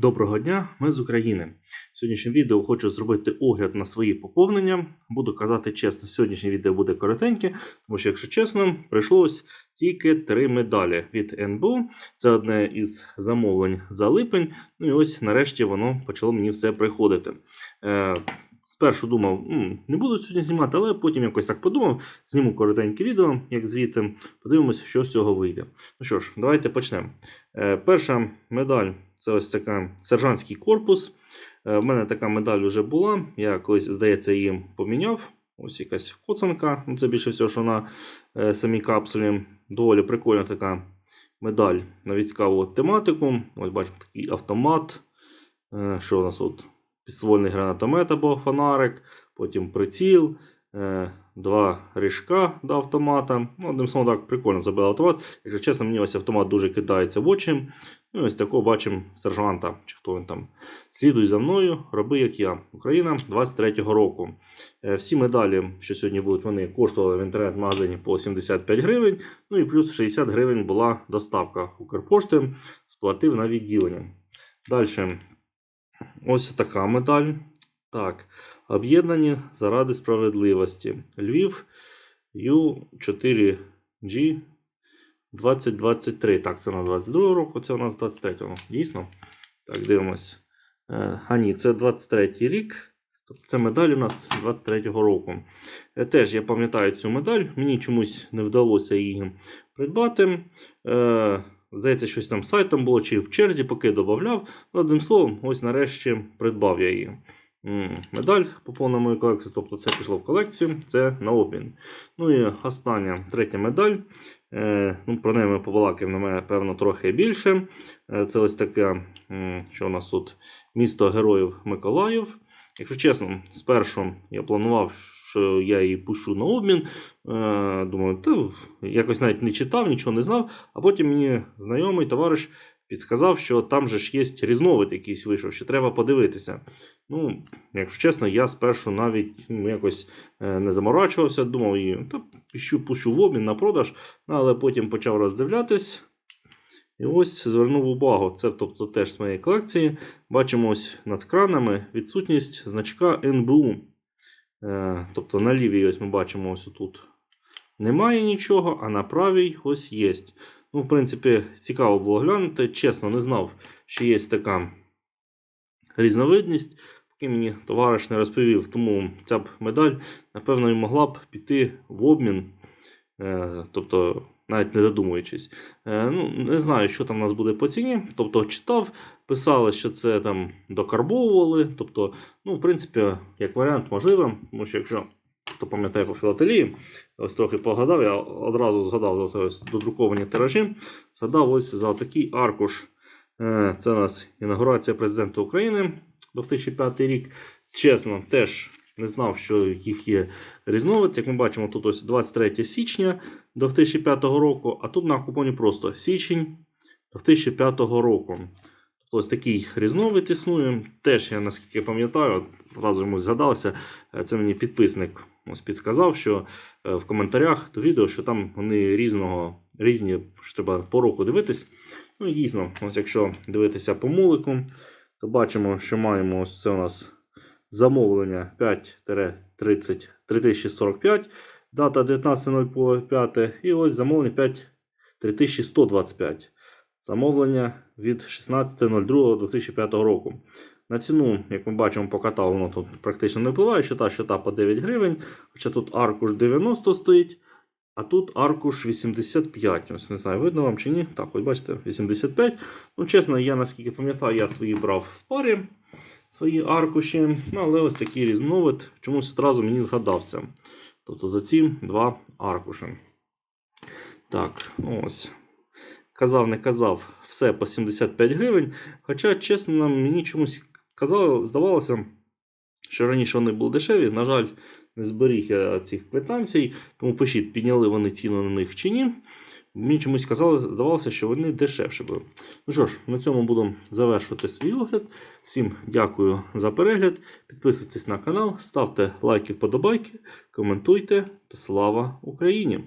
Доброго дня, ми з України. В сьогоднішньому відео хочу зробити огляд на свої поповнення. Буду казати чесно, сьогоднішнє відео буде коротеньке, тому що, якщо чесно, прийшлось тільки три медалі від НБУ. Це одне із замовлень за липень. Ну і ось нарешті воно почало мені все приходити. Е, Спершу думав, не буду сьогодні знімати, але потім якось так подумав, зніму коротеньке відео, як звідти, подивимося, що з цього вийде. Ну що ж, давайте почнемо. Е, Перша медаль це ось така сержантський корпус. Е, В мене така медаль вже була. Я колись, здається, її поміняв. Ось якась коцанка. Ну, це більше всього, що на е, самій капсулі. Доволі прикольна така медаль на військову тематику. Ось бачимо такий автомат. Е, Що у нас тут? Підствольний гранатомет або фонарик, потім приціл, е, два ріжка до автомата. Ну, одним словом, так прикольно забив автомат. Якщо чесно, мені ось автомат дуже кидається в очі. Ну, ось такого бачимо сержанта, чи хто він там. Слідуй за мною, роби як я. Україна 23-го року. Е, Всі медалі, що сьогодні будуть, вони коштували в інтернет-магазині по 75 гривень. Ну і плюс 60 гривень була доставка Укрпошти, сплатив на відділення. Далі. Ось така медаль. Так. Об'єднані заради справедливості. Львів U4G 2023. Так, це на 22 року, це у нас 23-го. Дійсно. Так, дивимось. Е, А ні, це 23-й рік. Тобто це медаль у нас 23-го року. Е, Теж я пам'ятаю цю медаль. Мені чомусь не вдалося її придбати. Здається, щось там сайтом було, чи в черзі, поки додавав. Одним словом, ось нарешті придбав я її. Медаль поповнила мою колекцію, тобто це пішло в колекцію, це на обмін. Ну і остання третя медаль. Е, ну, Про неї ми побалакаємо, напевно, трохи більше. Е, це ось таке, що у нас тут місто Героїв Миколаїв. Якщо чесно, спершу я планував, що я її пущу на обмін. Е, думаю, та якось навіть не читав, нічого не знав. А потім мені знайомий товариш підсказав, що там же ж є різновид якийсь вийшов, що треба подивитися. Ну, якщо чесно, я спершу навіть ну, якось е, не заморачувався, думав її, та пущу, пущу в обмін на продаж, але потім почав роздивлятись. І ось звернув увагу. Це тобто, теж з моєї колекції. Бачимо ось над кранами відсутність значка НБУ. Е, тобто на лівій ось ми бачимо ось тут немає нічого, а на правій ось є. Ну, в принципі, цікаво було глянути. Чесно, не знав, що є така різновидність, поки мені товариш не розповів. Тому ця б медаль, напевно, і могла б піти в обмін. Е, тобто, навіть не задумуючись. Е, ну, не знаю, що там у нас буде по ціні. Тобто, читав, писали, що це там докарбовували. Тобто, ну, в принципі, як варіант, можливо, тому що якщо хто пам'ятає по філателії, ось трохи погадав, я одразу згадав за це ось додруковані тиражі. Згадав ось за такий аркуш. Е, Це у нас інаугурація президента України 2005 рік. Чесно, теж не знав, що їх є різновид. Як ми бачимо, тут ось 23 січня 2005 року, а тут на купоні просто січень 2005 року. Тобто ось такий різновид існує. Теж я наскільки пам'ятаю, одразу йому згадалося, е, це мені підписник ось підсказав, що е, в коментарях до відео, що там вони різного, різні, що треба по року дивитись. Ну і дійсно, ось якщо дивитися по мулику, то бачимо, що маємо ось це у нас замовлення 5-30 3045, дата 19.05 і ось замовлення 5 3125. Замовлення від 16.02.2005 року. На ціну, як ми бачимо, по каталогу, тут практично не впливає, що та, що по 9 гривень. Хоча тут аркуш 90 стоїть, а тут аркуш 85. Ось не знаю, видно вам чи ні. Так, ось бачите, 85. Ну, чесно, я наскільки пам'ятаю, я свої брав в парі свої аркуші. Ну, але ось такий різновид чомусь одразу мені згадався. Тобто за ці два аркуші. Так, ось. Казав, не казав, все по 75 гривень. Хоча, чесно, мені чомусь казало, здавалося, що раніше вони були дешеві. На жаль, не зберіг я цих квитанцій, тому пишіть, підняли вони ціну на них чи ні. Мені чомусь казали, здавалося, що вони дешевше були. Ну що ж, на цьому буду завершувати свій огляд. Всім дякую за перегляд. Підписуйтесь на канал, ставте лайки, вподобайки, коментуйте слава Україні!